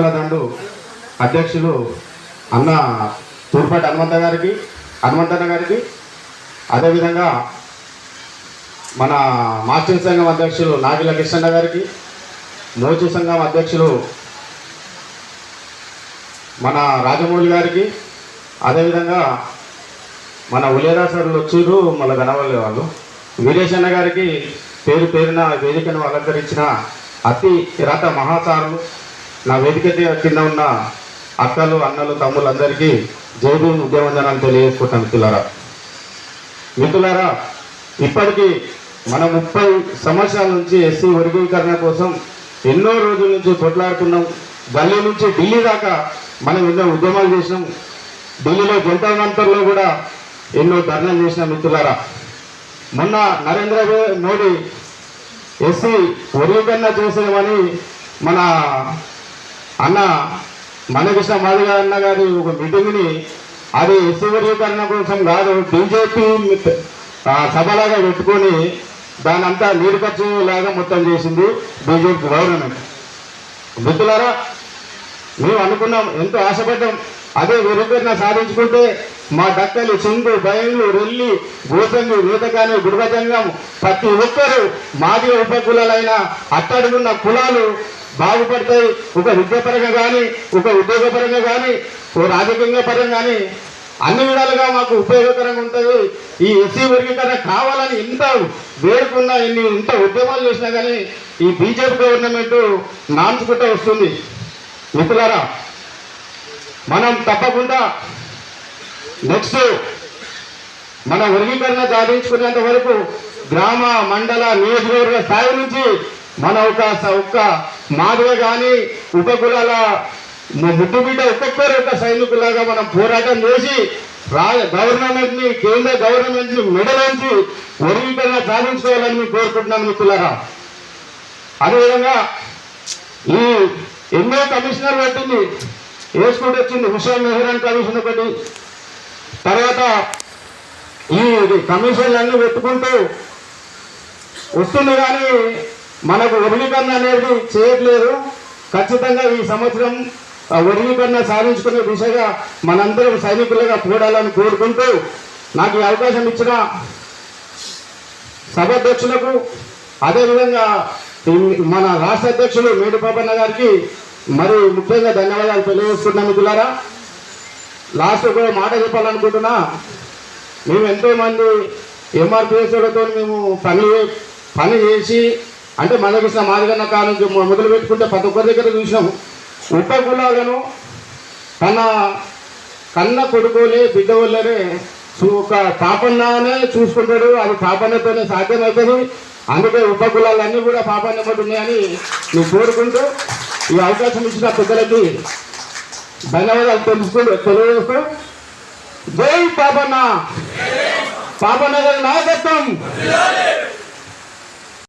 దండు అధ్యక్షులు అన్న తూర్పాటి హనుమంత గారికి హనుమంతన్న గారికి. అదేవిధంగా మన మాస్టర్ సంఘం అధ్యక్షులు నాగిల కృష్ణ గారికి మోచి సంఘం అధ్యక్షులు మన రాజమౌళి గారికి. అదేవిధంగా మన ఉలేరా సార్లు వచ్చారు మళ్ళీ కనవలే వాళ్ళు. వీరేశన్న అన్న గారికి పేరు పేరున వేదికను అలంకరించిన అతి రథ మహాసారులు. నా వేదిక కింద ఉన్న అక్కలు అన్నలు తమ్ములందరికీ జైబీ ఉద్యమంజనాలు తెలియజేసుకుంటాం మిత్రులారా. మిత్రులారా ఇప్పటికీ మన ముప్పై సంవత్సరాల నుంచి ఎస్సీ వర్గీకరణ కోసం ఎన్నో రోజుల నుంచి కొట్లాడుతున్నాం గల్లీ నుంచి ఢిల్లీ దాకా మనం ఎన్నో ఉద్యమాలు చేసినాం. ఢిల్లీలో జనతా కూడా ఎన్నో ధర్నాలు చేసిన మిత్రులారా. మొన్న నరేంద్ర మోడీ ఎస్సీ వర్గీకరణ చేసామని మన అన్న మనకృష్ణ మాదిగ అన్న గారి ఒక మీటింగ్ని అది ఎస్సీ కోసం కాదు బీజేపీ సభలాగా పెట్టుకొని దాని అంతా నీరు ఖర్చు లాగా మొత్తం చేసింది బీజేపీ గవర్నమెంట్. మిత్రులారా మేము అనుకున్నాం ఎంతో ఆశపడ్డాం. అదే వీరిద్దరిన సాధించుకుంటే మా డక్కలు చింగు బయళ్ళు రెల్లి గోసంగి వేదకాని గురుగజంగం ప్రతి ఒక్కరు మాది ఉపకులాలైన అట్టడుగున్న కులాలు బాగుపడతాయి ఒక విద్యాపరంగా కానీ ఒక ఉద్యోగపరంగా కానీ ఓ రాజకీయ పరంగా కానీ అన్ని విధాలుగా మాకు ఉపయోగకరంగా ఉంటుంది. ఈ ఎస్సీ వర్గీకరణ కావాలని ఎంత వేడుకున్నా ఎన్ని ఇంత ఉద్యమాలు చేసినా కానీ ఈ బీజేపీ గవర్నమెంట్ నాంచుకుంటూ వస్తుంది. మిత్రులారా మనం తప్పకుండా నెక్స్ట్ మన వర్గీకరణ సాధించుకునేంత వరకు గ్రామ మండల నియోజకవర్గ స్థాయి నుంచి మన ఒక ఒక్క మాధవ కానీ ఉపకులాల ముద్దు బిడ్డ ఒక్కొక్కరు ఒక సైనికులాగా మనం పోరాటం చేసి రా గవర్నమెంట్ని కేంద్ర గవర్నమెంట్ని మెడలోంచి వర్గీకరణ సాధించుకోవాలని మేము కోరుకుంటున్నాను మిత్రులరా. అదేవిధంగా ఈ ఎన్నో కమిషనర్ పెట్టింది వేసుకుంటూ వచ్చింది హుషాన్ మెహరాన్ కమిషన్ ఒకటి. తర్వాత ఈ కమిషన్లన్నీ పెట్టుకుంటూ వస్తుంది కానీ మనకు వర్గీకరణ అనేది చేయట్లేదు. ఖచ్చితంగా ఈ సంవత్సరం ఆ సాధించుకునే దిశగా మనందరం సైనికులుగా చూడాలని కోరుకుంటూ నాకు ఈ అవకాశం ఇచ్చిన సభాధ్యక్షులకు అదేవిధంగా మన రాష్ట్ర అధ్యక్షులు మేడిపాపన్న గారికి మరి ముఖ్యంగా ధన్యవాదాలు తెలియజేస్తున్నాను మిత్రులారా. లాస్ట్ ఒక మాట చెప్పాలనుకుంటున్నా. మేము ఎంతో మంది ఎంఆర్పిఎస్లతో మేము పని పని చేసి అంటే మనకృష్ణ మాదిగన్న కాలం నుంచి మొదలు పెట్టుకుంటే ప్రతి ఒక్కరి దగ్గర చూసినాము. ఉప కులాలను తన కన్న కొడుకులే బిడ్డ వల్లనే చూ- ఒక పాపన్ననే చూసుకుంటాడు. అది పాపన్నతోనే సాధ్యమవుతుంది. అందుకే ఉప కులాలన్నీ కూడా పాపన్న ఎమ్మటి ఉన్నాయని నువ్వు కోరుకుంటూ ఈ అవకాశం ఇచ్చిన పెద్దలకి ధన్యవాదాలు తెలుసుకుంటూ తెలియజేస్తూ జై పాపన్న. పాపన్న గారి నాయకత్వం.